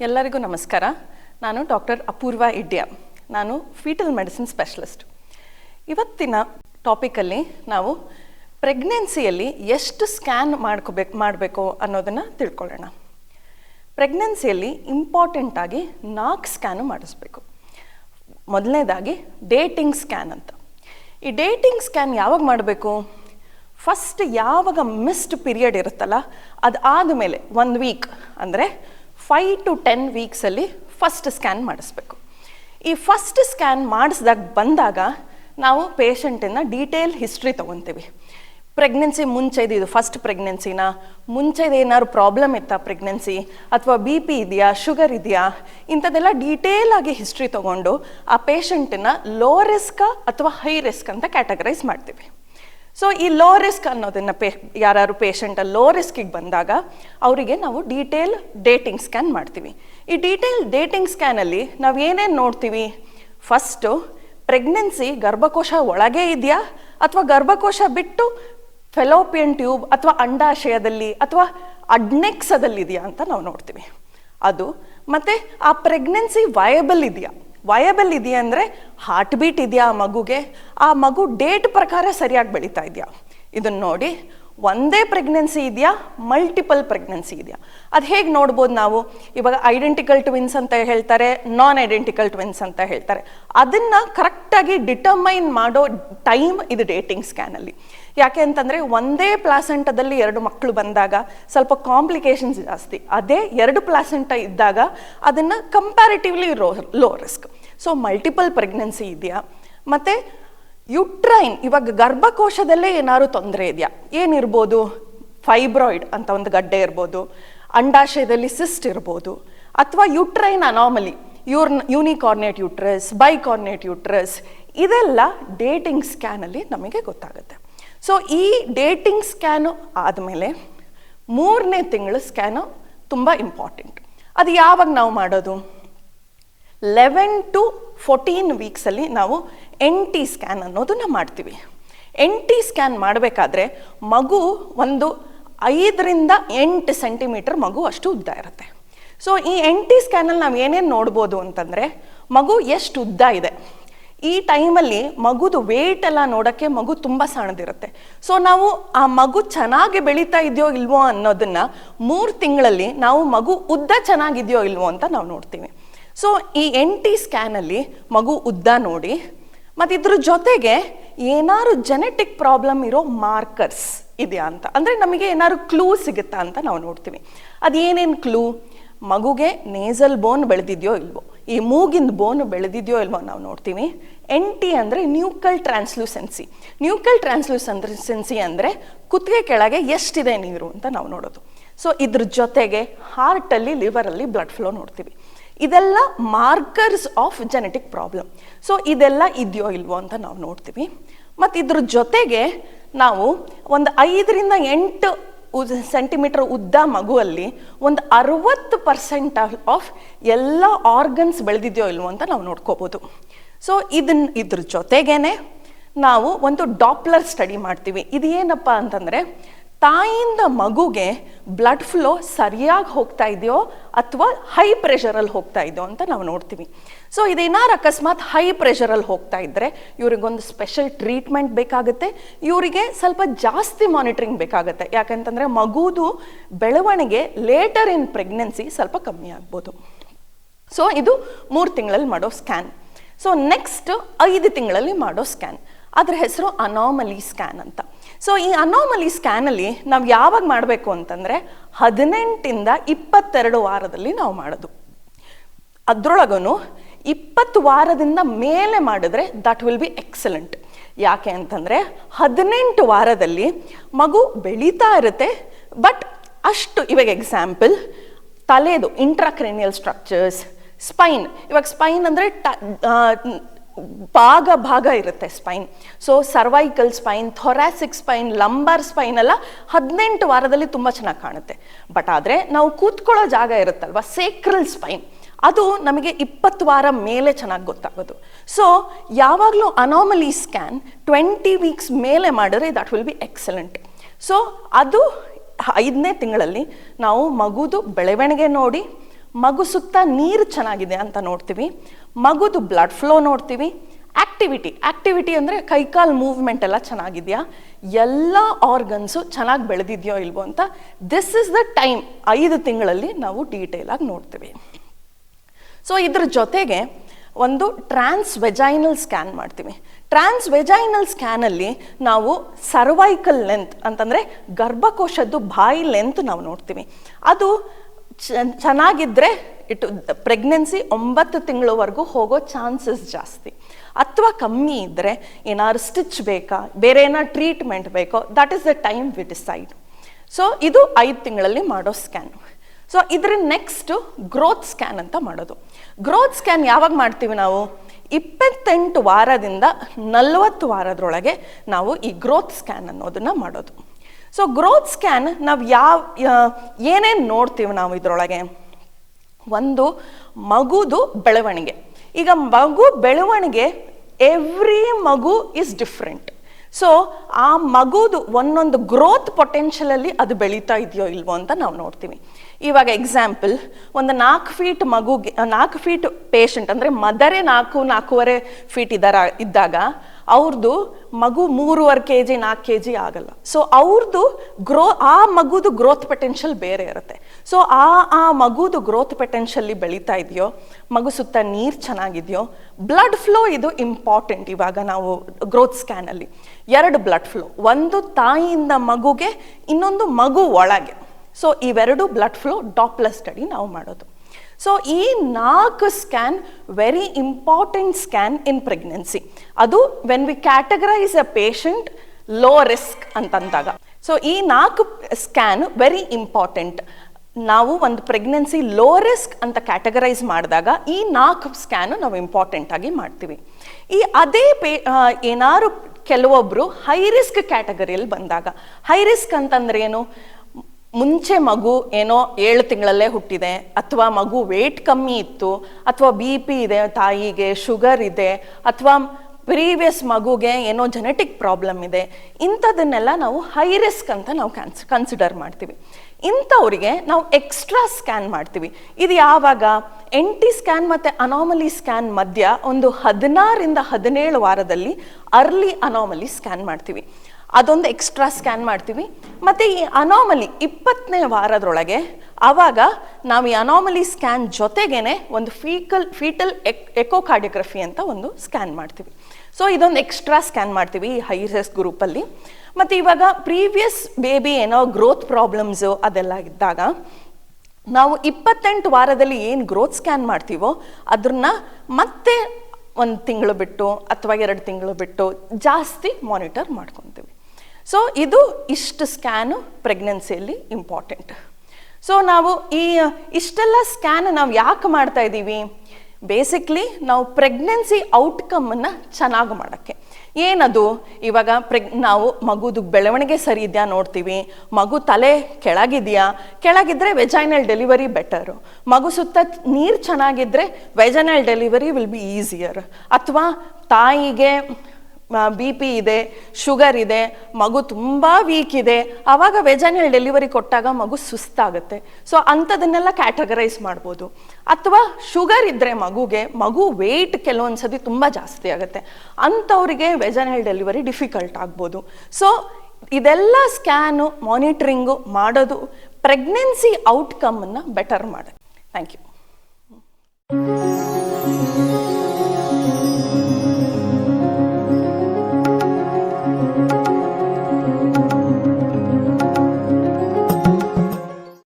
ಎಲ್ಲರಿಗೂ ನಮಸ್ಕಾರ. ನಾನು ಡಾಕ್ಟರ್ ಅಪೂರ್ವ ಇಡ್ಯ. ನಾನು ಫೀಟಲ್ ಮೆಡಿಸಿನ್ ಸ್ಪೆಷಲಿಸ್ಟ್. ಇವತ್ತಿನ ಟಾಪಿಕಲ್ಲಿ ನಾವು ಪ್ರೆಗ್ನೆನ್ಸಿಯಲ್ಲಿ ಎಷ್ಟು ಸ್ಕ್ಯಾನ್ ಮಾಡ್ಕೋಬೇಕು, ಮಾಡಬೇಕು ಅನ್ನೋದನ್ನು ತಿಳ್ಕೊಳ್ಳೋಣ. ಪ್ರೆಗ್ನೆನ್ಸಿಯಲ್ಲಿ ಇಂಪಾರ್ಟೆಂಟ್ ಆಗಿ ನಾಲ್ಕು ಸ್ಕ್ಯಾನು ಮಾಡಿಸ್ಬೇಕು. ಮೊದಲನೇದಾಗಿ ಡೇಟಿಂಗ್ ಸ್ಕ್ಯಾನ್ ಅಂತ. ಈ ಡೇಟಿಂಗ್ ಸ್ಕ್ಯಾನ್ ಯಾವಾಗ ಮಾಡಬೇಕು? ಫಸ್ಟ್ ಯಾವಾಗ ಮಿಸ್ಡ್ ಪೀರಿಯಡ್ ಇರುತ್ತಲ್ಲ, ಅದು ಆದಮೇಲೆ ಒಂದು ವೀಕ್ ಅಂದರೆ ಫೈವ್ ಟು ಟೆನ್ ವೀಕ್ಸಲ್ಲಿ ಫಸ್ಟ್ ಸ್ಕ್ಯಾನ್ ಮಾಡಿಸ್ಬೇಕು. ಈ ಫಸ್ಟ್ ಸ್ಕ್ಯಾನ್ ಮಾಡಿಸ್ದಾಗ ಬಂದಾಗ ನಾವು ಪೇಷಂಟಿನ ಡೀಟೇಲ್ ಹಿಸ್ಟ್ರಿ ತೊಗೊತೀವಿ. ಪ್ರೆಗ್ನೆನ್ಸಿ ಮುಂಚೆದು ಇದು ಫಸ್ಟ್ ಪ್ರೆಗ್ನೆನ್ಸಿನ ಮುಂಚೆದು ಏನಾದ್ರು ಪ್ರಾಬ್ಲಮ್ ಇತ್ತಾ ಪ್ರೆಗ್ನೆನ್ಸಿ ಅಥವಾ ಬಿ ಪಿ ಇದೆಯಾ ಶುಗರ್ ಇದೆಯಾ, ಇಂಥದ್ದೆಲ್ಲ ಡೀಟೇಲ್ ಆಗಿ ಹಿಸ್ಟ್ರಿ ತೊಗೊಂಡು ಆ ಪೇಷಂಟನ್ನ ಲೋ ರಿಸ್ಕ್ ಅಥವಾ ಹೈ ರಿಸ್ಕ್ ಅಂತ ಕ್ಯಾಟಗರೈಸ್ ಮಾಡ್ತೀವಿ. ಸೊ ಈ ಲೋ ರಿಸ್ಕ್ ಅನ್ನೋದನ್ನ ಪೇ ಯಾರು ಪೇಷಂಟ್ ಲೋ ರಿಸ್ಕಿಗೆ ಬಂದಾಗ ಅವರಿಗೆ ನಾವು ಡೀಟೇಲ್ ಡೇಟಿಂಗ್ ಸ್ಕ್ಯಾನ್ ಮಾಡ್ತೀವಿ. ಈ ಡೀಟೇಲ್ ಡೇಟಿಂಗ್ ಸ್ಕ್ಯಾನಲ್ಲಿ ನಾವು ಏನೇನು ನೋಡ್ತೀವಿ? ಫಸ್ಟು ಪ್ರೆಗ್ನೆನ್ಸಿ ಗರ್ಭಕೋಶ ಒಳಗೆ ಇದೆಯಾ? ಅಥವಾ ಗರ್ಭಕೋಶ ಬಿಟ್ಟು ಫೆಲೋಪಿಯನ್ ಟ್ಯೂಬ್ ಅಥವಾ ಅಂಡಾಶಯದಲ್ಲಿ ಅಥವಾ ಅಡ್ನೆಕ್ಸದಲ್ಲಿದೆಯಾ ಅಂತ ನಾವು ನೋಡ್ತೀವಿ. ಅದು, ಮತ್ತು ಆ ಪ್ರೆಗ್ನೆನ್ಸಿ ವಯಬಲ್ ಇದೆಯಾ? ವಯಬಲ್ ಇದೆಯಾ ಅಂದರೆ ಹಾರ್ಟ್ ಬೀಟ್ ಇದೆಯಾ ಆ ಮಗುಗೆ? ಆ ಮಗು ಡೇಟ್ ಪ್ರಕಾರ ಸರಿಯಾಗಿ ಬೆಳೀತಾ ಇದೆಯಾ? ಇದನ್ನು ನೋಡಿ. ಒಂದೇ ಪ್ರೆಗ್ನೆನ್ಸಿ ಇದೆಯಾ? ಮಲ್ಟಿಪಲ್ ಪ್ರೆಗ್ನೆನ್ಸಿ ಇದೆಯಾ? ಅದು ಹೇಗೆ ನೋಡ್ಬೋದು ನಾವು? ಇವಾಗ ಐಡೆಂಟಿಕಲ್ ಟ್ವಿನ್ಸ್ ಅಂತ ಹೇಳ್ತಾರೆ ನಾನ್ ಐಡೆಂಟಿಕಲ್ ಟ್ವಿನ್ಸ್ ಅಂತ ಹೇಳ್ತಾರೆ. ಅದನ್ನು ಕರೆಕ್ಟಾಗಿ ಡಿಟರ್ಮೈನ್ ಮಾಡೋ ಟೈಮ್ ಇದು ಡೇಟಿಂಗ್ ಸ್ಕ್ಯಾನಲ್ಲಿ ಯಾಕೆ ಅಂತಂದರೆ ಒಂದೇ ಪ್ಲಾಸೆಂಟದಲ್ಲಿ ಎರಡು ಮಕ್ಕಳು ಬಂದಾಗ ಸ್ವಲ್ಪ ಕಾಂಪ್ಲಿಕೇಶನ್ಸ್ ಜಾಸ್ತಿ. ಅದೇ ಎರಡು ಪ್ಲಾಸೆಂಟ ಇದ್ದಾಗ ಅದನ್ನು comparatively rho low risk so multiple pregnancy ಇದೆಯಾ? ಮತ್ತು ಯುಟ್ರೈನ್ ಇವಾಗ ಗರ್ಭಕೋಶದಲ್ಲೇ ಏನಾದ್ರು ತೊಂದರೆ ಇದೆಯಾ? ಏನಿರ್ಬೋದು? ಫೈಬ್ರಾಯ್ಡ್ ಅಂತ ಒಂದು ಗಡ್ಡೆ ಇರ್ಬೋದು, ಅಂಡಾಶಯದಲ್ಲಿ ಸಿಸ್ಟ್ ಇರ್ಬೋದು, ಅಥವಾ ಯುಟ್ರೈನ್ ಅನಾಮಲಿ ಯೂರ್ನ್ ಯೂನಿಕಾರ್ನೇಟ್ ಯುಟ್ರಸ್ ಬೈಕಾರ್ನೇಟ್ ಯುಟ್ರಸ್ ಇದೆಲ್ಲ ಡೇಟಿಂಗ್ ಸ್ಕ್ಯಾನಲ್ಲಿ ನಮಗೆ ಗೊತ್ತಾಗುತ್ತೆ. ಸೊ ಈ ಡೇಟಿಂಗ್ ಸ್ಕ್ಯಾನು ಆದಮೇಲೆ ಮೂರನೇ ತಿಂಗಳ ಸ್ಕ್ಯಾನು ತುಂಬ ಇಂಪಾರ್ಟೆಂಟ್ ಅದು ಯಾವಾಗ ನಾವು ಮಾಡೋದು? ಲೆವೆನ್ ಟು ಫೋರ್ಟೀನ್ ವೀಕ್ಸಲ್ಲಿ ನಾವು ಎನ್ ಟಿ ಸ್ಕ್ಯಾನ್ ಅನ್ನೋದನ್ನ ಮಾಡ್ತೀವಿ. ಎನ್ ಟಿ ಸ್ಕ್ಯಾನ್ ಮಾಡಬೇಕಾದ್ರೆ ಮಗು ಒಂದು ಐದರಿಂದ ಎಂಟು ಸೆಂಟಿಮೀಟರ್ ಮಗು ಅಷ್ಟು ಉದ್ದ ಇರುತ್ತೆ. ಸೊ ಈ ಎನ್ ಟಿ ಸ್ಕ್ಯಾನಲ್ಲಿ ನಾವು ಏನೇನು ನೋಡ್ಬೋದು ಅಂತಂದರೆ ಮಗು ಎಷ್ಟು ಉದ್ದ ಇದೆ? ಈ ಟೈಮಲ್ಲಿ ಮಗುದು ವೇಟ್ ಎಲ್ಲ ನೋಡೋಕ್ಕೆ ಮಗು ತುಂಬ ಸಣ್ಣದಿರುತ್ತೆ. ಸೊ ನಾವು ಆ ಮಗು ಚೆನ್ನಾಗಿ ಬೆಳೀತಾ ಇದೆಯೋ ಇಲ್ವೋ ಅನ್ನೋದನ್ನ ಮೂರು ತಿಂಗಳಲ್ಲಿ ನಾವು ಮಗು ಉದ್ದ ಚೆನ್ನಾಗಿದೆಯೋ ಇಲ್ವೋ ಅಂತ ನಾವು ನೋಡ್ತೀವಿ. ಸೊ ಈ ಎನ್ ಟಿ ಸ್ಕ್ಯಾನಲ್ಲಿ ಮಗು ಉದ್ದ ನೋಡಿ, ಮತ್ತು ಇದ್ರ ಜೊತೆಗೆ ಏನಾದ್ರು ಜೆನೆಟಿಕ್ ಪ್ರಾಬ್ಲಮ್ ಇರೋ ಮಾರ್ಕರ್ಸ್ ಇದೆಯಾ ಅಂತ. ಅಂದರೆ ನಮಗೆ ಏನಾದ್ರು ಕ್ಲೂ ಸಿಗುತ್ತಾ ಅಂತ ನಾವು ನೋಡ್ತೀವಿ. ಅದೇನೇನು ಕ್ಲೂ ಮಗುಗೆ ನೇಸಲ್ ಬೋನ್ ಬೆಳೆದಿದೆಯೋ ಇಲ್ವೋ, ಈ ಮೂಗಿನ ಬೋನ್ ಬೆಳೆದಿದೆಯೋ ಇಲ್ವೋ ನಾವು ನೋಡ್ತೀವಿ. ಎನ್ ಟಿ ಅಂದರೆ ನ್ಯೂಕಲ್ ಟ್ರಾನ್ಸ್ಲೂಸೆನ್ಸಿ ನ್ಯೂಕಲ್ ಟ್ರಾನ್ಸ್ಲೂಸೆನ್ಸಿ ಅಂದರೆ ಕುತ್ತಿಗೆ ಕೆಳಗೆ ಎಷ್ಟಿದೆ ನೀರು ಅಂತ ನಾವು ನೋಡೋದು. ಸೊ ಇದ್ರ ಜೊತೆಗೆ ಹಾರ್ಟಲ್ಲಿ ಲಿವರಲ್ಲಿ ಬ್ಲಡ್ ಫ್ಲೋ ನೋಡ್ತೀವಿ. ಇದೆಲ್ಲ markers of genetic problem so ಇದೆಲ್ಲ ಇದೆಯೋ ಇಲ್ವೋ ಅಂತ ನಾವು ನೋಡ್ತೀವಿ. ಮತ್ತು ಇದ್ರ ಜೊತೆಗೆ ನಾವು ಒಂದು ಐದರಿಂದ ಎಂಟು ಸೆಂಟಿಮೀಟರ್ ಉದ್ದ ಮಗುವಲ್ಲಿ ಒಂದು ಅರವತ್ತು ಪರ್ಸೆಂಟ್ ಆಫ್ ಎಲ್ಲ ಆರ್ಗನ್ಸ್ ಬೆಳೆದಿದೆಯೋ ಇಲ್ವೋ ಅಂತ ನಾವು ನೋಡ್ಕೋಬೋದು. ಸೊ ಇದನ್ನ ಇದ್ರ ಜೊತೆಗೇನೆ ನಾವು ಒಂದು ಡಾಪ್ಲರ್ ಸ್ಟಡಿ ಮಾಡ್ತೀವಿ. ಇದು ಏನಪ್ಪ ಅಂತಂದರೆ ತಾಯಿಯಿಂದ ಮಗುಗೆ ಬ್ಲಡ್ ಫ್ಲೋ ಸರಿಯಾಗಿ ಹೋಗ್ತಾ ಇದೆಯೋ ಅಥವಾ ಹೈ ಪ್ರೆಷರಲ್ಲಿ ಹೋಗ್ತಾ ಇದೆಯೋ ಅಂತ ನಾವು ನೋಡ್ತೀವಿ. ಸೊ ಇದೇನಾರು ಅಕಸ್ಮಾತ್ ಹೈ ಪ್ರೆಷರಲ್ಲಿ ಹೋಗ್ತಾ ಇದ್ದರೆ ಇವ್ರಿಗೊಂದು ಸ್ಪೆಷಲ್ ಟ್ರೀಟ್ಮೆಂಟ್ ಬೇಕಾಗುತ್ತೆ, ಇವರಿಗೆ ಸ್ವಲ್ಪ ಜಾಸ್ತಿ ಮಾನಿಟ್ರಿಂಗ್ ಬೇಕಾಗುತ್ತೆ. ಯಾಕಂತಂದರೆ ಮಗುದು ಬೆಳವಣಿಗೆ ಲೇಟರ್ ಇನ್ ಪ್ರೆಗ್ನೆನ್ಸಿ ಸ್ವಲ್ಪ ಕಮ್ಮಿ ಆಗ್ಬೋದು. ಸೊ ಇದು ಮೂರು ತಿಂಗಳಲ್ಲಿ ಮಾಡೋ ಸ್ಕ್ಯಾನ್ ಸೊ ನೆಕ್ಸ್ಟ್ ಐದು ತಿಂಗಳಲ್ಲಿ ಮಾಡೋ ಸ್ಕ್ಯಾನ್ ಅದರ ಹೆಸರು ಅನಾಮಲಿ ಸ್ಕ್ಯಾನ್ ಅಂತ. ಸೊ ಈ ಅನಾಮಲಿ ಸ್ಕ್ಯಾನಲ್ಲಿ ನಾವು ಯಾವಾಗ ಮಾಡಬೇಕು ಅಂತಂದರೆ ಹದಿನೆಂಟಿಂದ ಇಪ್ಪತ್ತೆರಡು ವಾರದಲ್ಲಿ ನಾವು ಮಾಡೋದು. ಅದರೊಳಗೂ ಇಪ್ಪತ್ತು ವಾರದಿಂದ ಮೇಲೆ ಮಾಡಿದ್ರೆ ದಟ್ ವಿಲ್ ಬಿ ಎಕ್ಸಲೆಂಟ್ ಯಾಕೆ ಅಂತಂದರೆ ಹದಿನೆಂಟು ವಾರದಲ್ಲಿ ಮಗು ಬೆಳೀತಾ ಇರುತ್ತೆ ಬಟ್ ಅಷ್ಟು ಇವಾಗ ಎಕ್ಸಾಂಪಲ್ ತಲೆದು ಇಂಟ್ರಾಕ್ರೇನಿಯಲ್ ಸ್ಟ್ರಕ್ಚರ್ಸ್ ಸ್ಪೈನ್ ಇವಾಗ ಸ್ಪೈನ್ ಅಂದರೆ ಟ ಭಾಗ ಭಾಗ ಇರುತ್ತೆ spine so cervical spine thoracic spine lumbar spine ಎಲ್ಲ ಹದಿನೆಂಟು ವಾರದಲ್ಲಿ ತುಂಬ ಚೆನ್ನಾಗಿ ಕಾಣುತ್ತೆ. ಬಟ್ ಆದರೆ ನಾವು ಕೂತ್ಕೊಳ್ಳೋ ಜಾಗ ಇರುತ್ತಲ್ವ? ಸೇಕ್ರಲ್ ಸ್ಪೈನ್ ಅದು ನಮಗೆ ಇಪ್ಪತ್ತು ವಾರ ಮೇಲೆ ಚೆನ್ನಾಗಿ ಗೊತ್ತಾಗೋದು. ಸೊ ಯಾವಾಗಲೂ ಅನಾಮಲಿ ಸ್ಕ್ಯಾನ್ ಟ್ವೆಂಟಿ ವೀಕ್ಸ್ ಮೇಲೆ ಮಾಡಿದ್ರೆ that will be excellent so ಅದು ಐದನೇ ತಿಂಗಳಲ್ಲಿ ನಾವು ಮಗುದು ಬೆಳವಣಿಗೆ ನೋಡಿ ಮಗು ಸುತ್ತ ನೀರು ಚೆನ್ನಾಗಿದೆ ಅಂತ ನೋಡ್ತೀವಿ. ಮಗುದು ಬ್ಲಡ್ ಫ್ಲೋ ನೋಡ್ತೀವಿ. ಆಕ್ಟಿವಿಟಿ ಆಕ್ಟಿವಿಟಿ ಅಂದರೆ ಕೈಕಾಲು ಮೂವ್ಮೆಂಟ್ ಎಲ್ಲ ಚೆನ್ನಾಗಿದೆಯಾ? ಎಲ್ಲ ಆರ್ಗನ್ಸು ಚೆನ್ನಾಗಿ ಬೆಳೆದಿದೆಯೋ ಇಲ್ವೋ ಅಂತ ದಿಸ್ ಇಸ್ ದ ಟೈಮ್ ಐದು ತಿಂಗಳಲ್ಲಿ ನಾವು ಡೀಟೇಲಾಗಿ ನೋಡ್ತೀವಿ. ಸೊ ಇದ್ರ ಜೊತೆಗೆ ಒಂದು ಟ್ರಾನ್ಸ್ ವೆಜೈನಲ್ ಸ್ಕ್ಯಾನ್ ಮಾಡ್ತೀವಿ. ಟ್ರಾನ್ಸ್ ವೆಜೈನಲ್ ಸ್ಕ್ಯಾನಲ್ಲಿ ನಾವು ಸರ್ವೈಕಲ್ ಲೆಂತ್ ಅಂತಂದರೆ ಗರ್ಭಕೋಶದ್ದು ಬಾಯಿ ಲೆಂತ್ ನಾವು ನೋಡ್ತೀವಿ. ಅದು ಚೆನ್ನಾಗಿದ್ದರೆ ಇಟ್ಟು, ಪ್ರೆಗ್ನೆನ್ಸಿ ಒಂಬತ್ತು ತಿಂಗಳವರೆಗೂ ಹೋಗೋ ಚಾನ್ಸಸ್ ಜಾಸ್ತಿ. ಅಥವಾ ಕಮ್ಮಿ ಇದ್ದರೆ ಏನಾದ್ರು ಸ್ಟಿಚ್ ಬೇಕಾ, ಬೇರೆ ಏನಾದ್ರು ಟ್ರೀಟ್ಮೆಂಟ್ ಬೇಕೋ that is the time we decide so ಇದು ಐದು ತಿಂಗಳಲ್ಲಿ ಮಾಡೋ ಸ್ಕ್ಯಾನ್. ಸೊ ಇದ್ರ ನೆಕ್ಸ್ಟ್ ಗ್ರೋತ್ ಸ್ಕ್ಯಾನ್ ಅಂತ ಮಾಡೋದು. ಗ್ರೋತ್ ಸ್ಕ್ಯಾನ್ ಯಾವಾಗ ಮಾಡ್ತೀವಿ ನಾವು? ಇಪ್ಪತ್ತೆಂಟು ವಾರದಿಂದ ನಲವತ್ತು ವಾರದೊಳಗೆ ನಾವು ಈ ಗ್ರೋತ್ ಸ್ಕ್ಯಾನ್ ಅನ್ನೋದನ್ನು ಮಾಡೋದು. ಸೊ ಗ್ರೋತ್ ಸ್ಕ್ಯಾನ್ ನಾವು ಯಾವ ಏನೇನು ನೋಡ್ತೀವಿ ನಾವು ಇದರೊಳಗೆ? ಒಂದು ಮಗುದು ಬೆಳವಣಿಗೆ. ಈಗ ಮಗು ಬೆಳವಣಿಗೆ ಎವ್ರಿ ಮಗು ಇಸ್ ಡಿಫ್ರೆಂಟ್ ಸೊ ಆ ಮಗುದು ಒಂದೊಂದು ಗ್ರೋತ್ ಪೊಟೆನ್ಷಿಯಲಲ್ಲಿ ಅದು ಬೆಳೀತಾ ಇದೆಯೋ ಇಲ್ವೋ ಅಂತ ನಾವು ನೋಡ್ತೀವಿ. ಇವಾಗ ಎಕ್ಸಾಂಪಲ್ ಒಂದು ನಾಲ್ಕು ಫೀಟ್ ಮಗುಗೆ ನಾಲ್ಕು ಫೀಟ್ ಪೇಷಂಟ್ ಅಂದರೆ ಮದರೇ ನಾಲ್ಕು ನಾಲ್ಕೂವರೆ ಫೀಟ್ ಇದ್ದಾರ ಇದ್ದಾಗ ಅವ್ರದ್ದು ಮಗು ಮೂರುವರೆ ಕೆ ಜಿ ನಾಲ್ಕು ಕೆ ಜಿ ಆಗಲ್ಲ. ಸೊ ಅವ್ರದ್ದು ಗ್ರೋ, ಆ ಮಗುದು ಗ್ರೋತ್ ಪೊಟೆನ್ಷಿಯಲ್ ಬೇರೆ ಇರುತ್ತೆ. ಸೊ ಆ ಆ ಮಗುದು ಗ್ರೋತ್ ಪೊಟೆನ್ಷಿಯಲಿ ಬೆಳೀತಾ ಇದೆಯೋ, ಮಗು ಸುತ್ತ ನೀರು ಚೆನ್ನಾಗಿದೆಯೋ ಬ್ಲಡ್ ಫ್ಲೋ ಇದು ಇಂಪಾರ್ಟೆಂಟ್ ಇವಾಗ ನಾವು ಗ್ರೋತ್ ಸ್ಕ್ಯಾನಲ್ಲಿ ಎರಡು ಬ್ಲಡ್ ಫ್ಲೋ ಒಂದು ತಾಯಿಯಿಂದ ಮಗುಗೆ, ಇನ್ನೊಂದು ಮಗು ಒಳಗೆ. ಸೊ ಇವೆರಡು ಬ್ಲಡ್ ಫ್ಲೋ ಡಾಪ್ಲಸ್ ಸ್ಟಡಿ ನಾವು ಮಾಡೋದು. ಸೊ ಈ ನಾಲ್ಕು scan very important scan in pregnancy ಅದು when we categorize a patient low risk ಅಂತಂದಾಗ. ಸೊ ಈ ನಾಲ್ಕು ಸ್ಕ್ಯಾನ್ ವೆರಿ ಇಂಪಾರ್ಟೆಂಟ್ ನಾವು ಒಂದು ಪ್ರೆಗ್ನೆನ್ಸಿ ಲೋ ರಿಸ್ಕ್ ಅಂತ ಕ್ಯಾಟಗರೈಸ್ ಮಾಡಿದಾಗ ಈ ನಾಲ್ಕು ಸ್ಕ್ಯಾನು ನಾವು ಇಂಪಾರ್ಟೆಂಟ್ ಆಗಿ ಮಾಡ್ತೀವಿ. ಈ ಅದೇ ಪೇ ಏನಾರು ಕೆಲವೊಬ್ಬರು ಹೈ ರಿಸ್ಕ್ ಕ್ಯಾಟಗರಿಯಲ್ಲಿ ಬಂದಾಗ ಹೈ ರಿಸ್ಕ್ ಅಂತಂದ್ರೆ ಏನು? ಮುಂಚೆ ಮಗು ಏನೋ ಏಳು ತಿಂಗಳಲ್ಲೇ ಹುಟ್ಟಿದೆ, ಅಥವಾ ಮಗು ವೇಟ್ ಕಮ್ಮಿ ಇತ್ತು, ಅಥವಾ ಬಿ ಪಿ ಇದೆ, ತಾಯಿಗೆ ಶುಗರ್ ಇದೆ, ಅಥವಾ ಪ್ರೀವಿಯಸ್ ಮಗುಗೆ ಏನೋ ಜೆನೆಟಿಕ್ ಪ್ರಾಬ್ಲಮ್ ಇದೆ, ಇಂಥದನ್ನೆಲ್ಲ ನಾವು ಹೈ ರಿಸ್ಕ್ ಅಂತ ನಾವು ಕ್ಯಾನ್ಸ್ ಕನ್ಸಿಡರ್ ಮಾಡ್ತೀವಿ. ಇಂಥವ್ರಿಗೆ ನಾವು ಎಕ್ಸ್ಟ್ರಾ ಸ್ಕ್ಯಾನ್ ಮಾಡ್ತೀವಿ. ಇದು ಯಾವಾಗ? ಎನ್ ಟಿ ಸ್ಕ್ಯಾನ್ ಮತ್ತು ಅನಾಮಲಿ ಸ್ಕ್ಯಾನ್ ಮಧ್ಯ ಒಂದು ಹದಿನಾರಿಂದ ಹದಿನೇಳು ವಾರದಲ್ಲಿ ಅರ್ಲಿ ಅನಾಮಲಿ ಸ್ಕ್ಯಾನ್ ಮಾಡ್ತೀವಿ. ಅದೊಂದು ಎಕ್ಸ್ಟ್ರಾ ಸ್ಕ್ಯಾನ್ ಮಾಡ್ತೀವಿ. ಮತ್ತು ಈ ಅನಾಮಲಿ ಇಪ್ಪತ್ತನೇ ವಾರದೊಳಗೆ ಆವಾಗ ನಾವು ಈ ಅನಾಮಲಿ ಸ್ಕ್ಯಾನ್ ಜೊತೆಗೇ ಒಂದು ಫೀಕಲ್ ಫೀಟಲ್ ಎಕ್ ಎಕೋಕಾರ್ಡಿಯೋಗ್ರಫಿ ಅಂತ ಒಂದು ಸ್ಕ್ಯಾನ್ ಮಾಡ್ತೀವಿ. ಸೊ ಇದೊಂದು ಎಕ್ಸ್ಟ್ರಾ ಸ್ಕ್ಯಾನ್ ಮಾಡ್ತೀವಿ ಈ ಹೈ ರಿಸ್ಕ್ ಗ್ರೂಪಲ್ಲಿ ಮತ್ತು ಇವಾಗ ಪ್ರೀವಿಯಸ್ ಬೇಬಿ ಏನೋ ಗ್ರೋತ್ ಪ್ರಾಬ್ಲಮ್ಸು ಅದೆಲ್ಲ ಇದ್ದಾಗ ನಾವು ಇಪ್ಪತ್ತೆಂಟು ವಾರದಲ್ಲಿ ಏನು ಗ್ರೋತ್ ಸ್ಕ್ಯಾನ್ ಮಾಡ್ತೀವೋ ಅದನ್ನ ಮತ್ತೆ ಒಂದು ತಿಂಗಳು ಬಿಟ್ಟು ಅಥವಾ ಎರಡು ತಿಂಗಳು ಬಿಟ್ಟು ಜಾಸ್ತಿ ಮಾನಿಟರ್ ಮಾಡ್ಕೊತೀವಿ. ಸೊ ಇದು ಇಷ್ಟು ಸ್ಕ್ಯಾನು ಪ್ರೆಗ್ನೆನ್ಸಿಯಲ್ಲಿ ಇಂಪಾರ್ಟೆಂಟ್ ಸೊ ನಾವು ಈ ಇಷ್ಟೆಲ್ಲ ಸ್ಕ್ಯಾನ್ ನಾವು ಯಾಕೆ ಮಾಡ್ತಾ ಇದ್ದೀವಿ? ಬೇಸಿಕ್ಲಿ ನಾವು ಪ್ರೆಗ್ನೆನ್ಸಿ ಔಟ್ಕಮನ್ನು ಚೆನ್ನಾಗಿ ಮಾಡೋಕ್ಕೆ. ಏನದು? ಇವಾಗ ಪ್ರೆಗ್ ನಾವು ಮಗುದು ಬೆಳವಣಿಗೆ ಸರಿ ಇದೆಯಾ ನೋಡ್ತೀವಿ. ಮಗು ತಲೆ ಕೆಳಗಿದೆಯಾ? ಕೆಳಗಿದ್ರೆ ವೆಜೈನಲ್ ಡೆಲಿವರಿ ಬೆಟರು ಮಗು ಸುತ್ತ ನೀರು ಚೆನ್ನಾಗಿದ್ರೆ vaginal delivery will be easier ಅಥವಾ ತಾಯಿಗೆ ಬಿ ಪಿ ಇದೆ, ಶುಗರ್ ಇದೆ, ಮಗು ತುಂಬ ವೀಕ್ ಇದೆ. ಆವಾಗ ವೆಜಾನಿಯಲ್ ಡೆಲಿವರಿ ಕೊಟ್ಟಾಗ ಮಗು ಸುಸ್ತಾಗುತ್ತೆ. ಸೊ ಅಂಥದನ್ನೆಲ್ಲ ಕ್ಯಾಟಗರೈಸ್ ಮಾಡ್ಬೋದು. ಅಥವಾ ಶುಗರ್ ಇದ್ದರೆ ಮಗುಗೆ, ಮಗು ವೆಯ್ಟ್ ಕೆಲವೊಂದು ಸತಿ ತುಂಬ ಜಾಸ್ತಿ ಆಗುತ್ತೆ. ಅಂಥವ್ರಿಗೆ ವೆಜಾನಿಯಲ್ ಡೆಲಿವರಿ ಡಿಫಿಕಲ್ಟ್ ಆಗ್ಬೋದು. ಸೊ ಇದೆಲ್ಲ ಸ್ಕ್ಯಾನು ಮಾನಿಟ್ರಿಂಗು ಮಾಡೋದು ಪ್ರೆಗ್ನೆನ್ಸಿ ಔಟ್ಕಮನ್ನು ಬೆಟರ್ ಮಾಡುತ್ತೆ ಥ್ಯಾಂಕ್ ಯು